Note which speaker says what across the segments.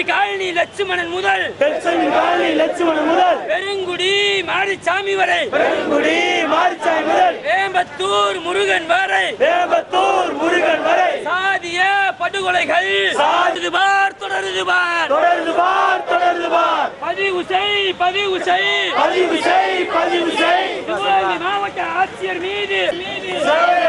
Speaker 1: தெற்செம்பி colony Lakshmanan முதல்.
Speaker 2: தெற்செங்கி colony Lakshmanan முதல்.
Speaker 1: பெருங்குடி மாரிச்சாமி வரை.
Speaker 2: பெருங்குடி மாரிச்சாய் முதல்.
Speaker 1: வேம்பத்தூர் முருகன் வரை.
Speaker 2: வேம்பத்தூர் முருகன் வரை.
Speaker 1: படுகொலைகள் சாது பார் தொடருது பார்.
Speaker 2: தொடர்ந்து பார் தொடர்ந்து பார்.
Speaker 1: பதிவு செய் பதிவு செய்.
Speaker 2: பதிவு செய் பதிவு செய்.
Speaker 1: மாவட்ட ஆட்சியர் மீது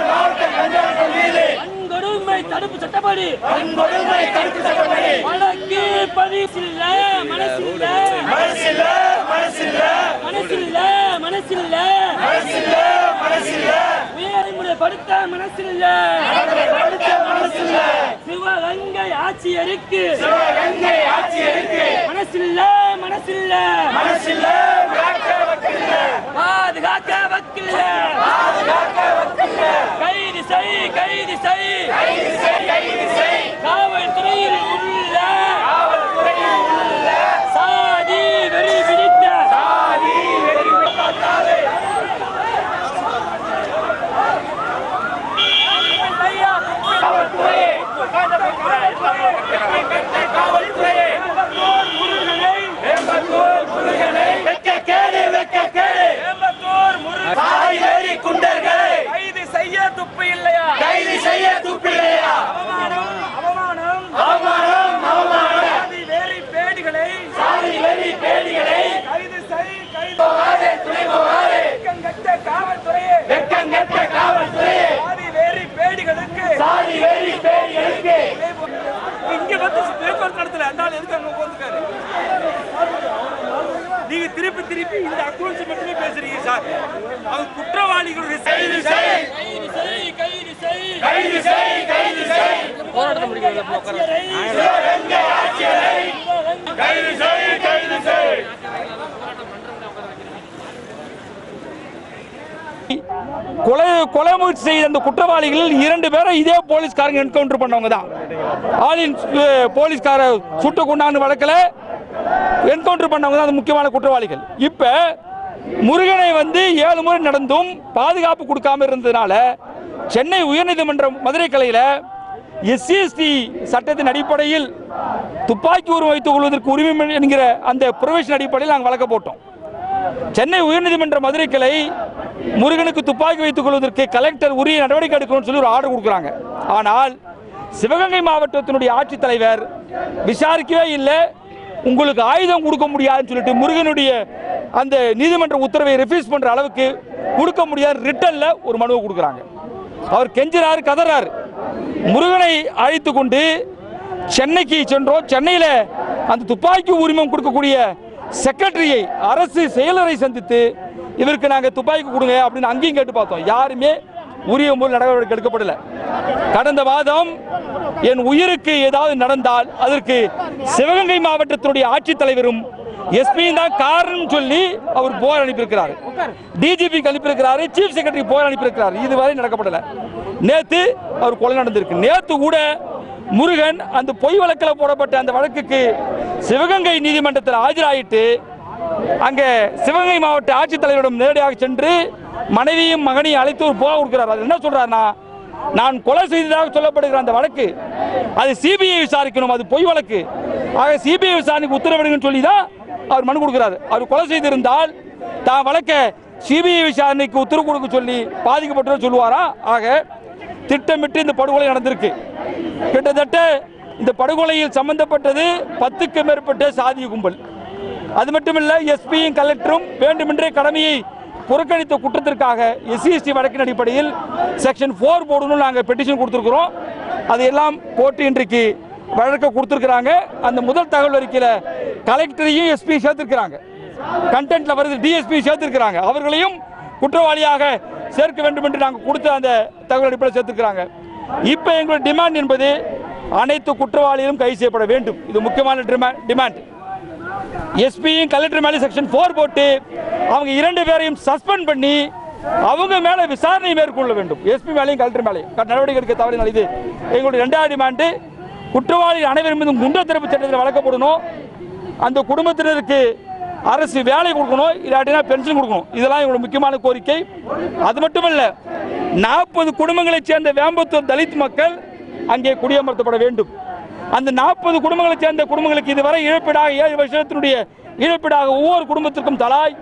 Speaker 2: மாவட்ட கஞ்சாக்கள் மீது.
Speaker 1: வன்கொடுமை தடுப்பு சட்டப்படி.
Speaker 2: வன்கொடுமை தடுப்பு சட்டப்படி.
Speaker 1: வழக்கு பதிவில்ல மனசில்ல.
Speaker 2: மனசில்ல மனசில்ல.
Speaker 1: மனசில்ல மனசில்ல.
Speaker 2: மனசில்ல மனசில்ல. படித்த மனசில்ல.
Speaker 1: சிவகங்கை ஆட்சியருக்கு.
Speaker 2: சிவகங்கை ஆட்சியருக்கு.
Speaker 1: செய்
Speaker 2: முடிக்கிறது
Speaker 3: கொலை கொலை முயற்சி செய்த அந்த குற்றவாளிகளில் இரண்டு பேரை இதே போலீஸ்காரங்க என்கவுண்டர் பண்ணவங்க தான் ஆலின் போலீஸ்கார சுட்டு கொண்டாந்து வழக்கில் என்கவுண்டர் பண்ணவங்க தான் அந்த முக்கியமான குற்றவாளிகள். இப்போ முருகனை வந்து ஏழு முறை நடந்தும் பாதுகாப்பு கொடுக்காம இருந்ததுனால சென்னை உயர்நீதிமன்றம் மதுரை கலையில் கிளையில் எஸ்சிஎஸ்டி சட்டத்தின் அடிப்படையில் துப்பாக்கி உரிமை வைத்துக் கொள்வதற்கு உரிமை என்கிற அந்த ப்ரொவிஷன் அடிப்படையில் நாங்கள் வழக்க போட்டோம். சென்னை உயர்நீதிமன்ற மதுரை கிளை முருகனுக்கு துப்பாக்கி வைத்துக் கொள்வதற்கு கலெக்டர் உரிய நடவடிக்கை எடுக்கணும்னு சொல்லி ஒரு ஆர்டர் கொடுக்குறாங்க. ஆனால் சிவகங்கை மாவட்டத்தினுடைய ஆட்சித்தலைவர் விசாரிக்கவே இல்லை. உங்களுக்கு ஆயுதம் கொடுக்க முடியாதுன்னு சொல்லிட்டு முருகனுடைய அந்த நீதிமன்ற உத்தரவை ரெஃப்யூஸ் பண்ணுற அளவுக்கு கொடுக்க முடியாது. ரிட்டனில் ஒரு மனுவை கொடுக்குறாங்க. அவர் கெஞ்சுறாரு கதறாரு. முருகனை அழைத்து கொண்டு சென்னைக்கு சென்றோம். சென்னையில் அந்த துப்பாக்கி உரிமம் கொடுக்கக்கூடிய செக்ரட்டரியை அரசு செயலரை சந்தித்து இவருக்கு நாங்கள் துப்பாக்கி கொடுங்க அப்படின்னு அங்கேயும் கேட்டு பார்த்தோம். யாருமே உரிய முறையில் நடவடிக்கை எடுக்கப்படல. கடந்த மாதம் என் உயிருக்கு ஏதாவது நடந்தால் அதற்கு சிவகங்கை மாவட்டத்தினுடைய ஆட்சித்தலைவரும் எஸ்பியும் தான் காரணம் சொல்லி அவர் போர் அனுப்பியிருக்கிறார். டிஜிபிக்கு அனுப்பியிருக்கிறாரு. சீஃப் செக்ரட்டரி போர் அனுப்பியிருக்கிறார். இதுவரை நடக்கப்படல. நேத்து அவர் கொலை நடந்திருக்கு. நேத்து கூட முருகன் அந்த பொய் வழக்கில் போடப்பட்ட அந்த வழக்குக்கு சிவகங்கை நீதிமன்றத்தில் ஆஜராயிட்டு அங்கே சிவகங்கை மாவட்ட ஆட்சித்தலைவரிடம் நேரடியாக சென்று மனைவியும் மகனையும் அழைத்து ஒரு புகார் கொடுக்கிறார். அது என்ன சொல்றாருன்னா நான் கொலை செய்ததாக சொல்லப்படுகிற அந்த வழக்கு அது சிபிஐ விசாரிக்கணும் அது பொய் வழக்கு. ஆக சிபிஐ விசாரணைக்கு உத்தரவிடுங்கன்னு சொல்லி தான் அவர் மனு கொடுக்கிறார். அவர் கொலை செய்திருந்தால் தான் வழக்க சிபிஐ விசாரணைக்கு உத்தரவு கொடுக்க சொல்லி பாதிக்கப்பட்டவர் சொல்லுவாரா? ஆக திட்டமிட்டு இந்த படுகொலை நடந்திருக்கு. கிட்டத்தட்ட இந்த படுகொலையில் சம்பந்தப்பட்டது பத்துக்கு மேற்பட்ட சாதிய கும்பல். அது மட்டுமல்ல எஸ்பியும் கலெக்டரும் வேண்டுமென்றே கடமையை புறக்கணித்த குற்றத்திற்காக எஸ்சிஎஸ்டி வழக்கின் அடிப்படையில் செக்ஷன் ஃபோர் போடணும்னு நாங்கள் பெட்டிஷன் கொடுத்துருக்குறோம். அதையெல்லாம் போட்டு இன்றைக்கு வழக்க கொடுத்துருக்குறாங்க. அந்த முதல் தகவல் அறிக்கையில் கலெக்டரையும் எஸ்பி சேர்த்துருக்கிறாங்க. கண்டென்ட்ல வருது டிஎஸ்பி சேர்த்துருக்கிறாங்க. அவர்களையும் குற்றவாளியாக சேர்க்க வேண்டும் என்று நாங்கள் கொடுத்த அந்த தகவல் அடிப்படையில் சேர்த்திருக்கிறாங்க இப்போ எங்களுடைய டிமாண்ட் என்பது அனைத்து குற்றவாளிகளும் கைது செய்யப்பட வேண்டும். இது முக்கியமான டிமாண்ட் எஸ்பியும் கலெக்டர் மேலே செக்ஷன் ஃபோர் போட்டு அவங்க இரண்டு பேரையும் சஸ்பெண்ட் பண்ணி அவங்க மேலே விசாரணை மேற்கொள்ள வேண்டும். எஸ்பி மேலையும் கலெக்டர் மேலேயும். க- நடவடிக்கை எடுக்க தவறினால் இது எங்களுடைய ரெண்டாவது டிமாண்டு குற்றவாளி அனைவரும் மீதும் குண்டர் சட்டத்தில் வழக்கப்படணும் அந்த குடும்பத்தினருக்கு அரசு வேலை கொடுக்கணும் இல்லாட்டினா பென்ஷன் கொடுக்கணும். இதெல்லாம் எங்களோட முக்கியமான கோரிக்கை. அது மட்டுமல்ல நாற்பது குடும்பங்களைச் சேர்ந்த வேம்பத்தூர் தலித் மக்கள் அங்கே குடியமர்த்தப்பட வேண்டும். அந்த நாற்பது குடும்பங்களைச் சேர்ந்த குடும்பங்களுக்கு இதுவரை இழப்பீடாக ஏழு வருஷத்தினுடைய இழப்பீடாக ஒவ்வொரு குடும்பத்திற்கும் தலாய்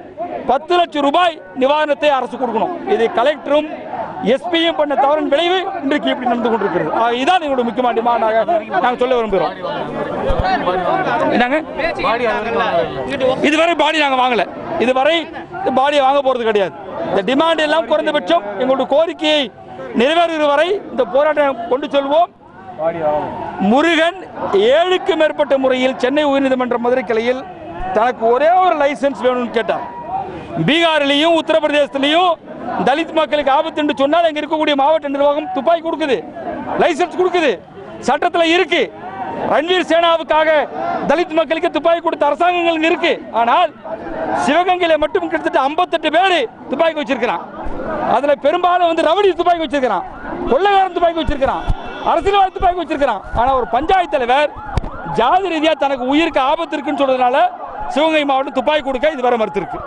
Speaker 3: பத்து லட்சம் ரூபாய் நிவாரணத்தை அரசு கொடுக்கணும். இது கலெக்டரும் எஸ்பியும் பண்ண தவறின் விளைவு இன்றைக்கு இப்படி நடந்து கொண்டிருக்கிறது. இதான் எங்களுடைய முக்கியமான டிமாண்டாக நாங்கள் சொல்ல விரும்புகிறோம். என்னங்க? இதுவரை பாடி நாங்கள் வாங்கல. இதுவரை பாடியை வாங்க போறது கிடையாது. இந்த டிமாண்ட் எல்லாம் குறைந்தபட்சம் எங்களுடைய கோரிக்கையை நிறைவேறுகிற வரை இந்த போராட்டம் கொண்டு செல்வோம். முருகன் ஏழுக்கு மேற்பட்ட முறையில் சென்னை உயர்நீதிமன்ற மதுரை கிளையில் தனக்கு ஒரே ஒரு லைசென்ஸ் வேணும்னு கேட்டார். பீகாரிலையும் உத்தரப்பிரதேசத்திலையும் தலித் மக்களுக்கு ஆபத்து என்று சொன்னால் அங்கே இருக்கக்கூடிய மாவட்ட நிர்வாகம் துப்பாக்கி கொடுக்குது லைசன்ஸ் கொடுக்குது சட்டத்தில் இருக்கு. ரன்வீர் சேனாவுக்காக தலித் மக்களுக்கு துப்பாக்கி கொடுத்த அரசாங்கங்கள் இருக்கு. ஆனால் சிவகங்கையில மட்டும் கிட்டத்தட்ட 58 பேர் துப்பாக்கி வச்சிருக்கிறான். அதுல பெரும்பாலும் வந்து ரவடி துப்பாக்கி வச்சிருக்கிறான். கொள்ளைக்காரன் துப்பாக்கி வச்சிருக்கிறான். அரசியல்வாதி துப்பாக்கி வச்சிருக்கிறான். ஆனா ஒரு பஞ்சாயத்து தலைவர் ஜாதி ரீதியா தனக்கு உயிருக்கு ஆபத்து இருக்குன்னு சொல்றதுனால சிவகங்கை மாவட்டம் துப்பாக்கி கொடுக்க இது வர மறுத்திருக்கு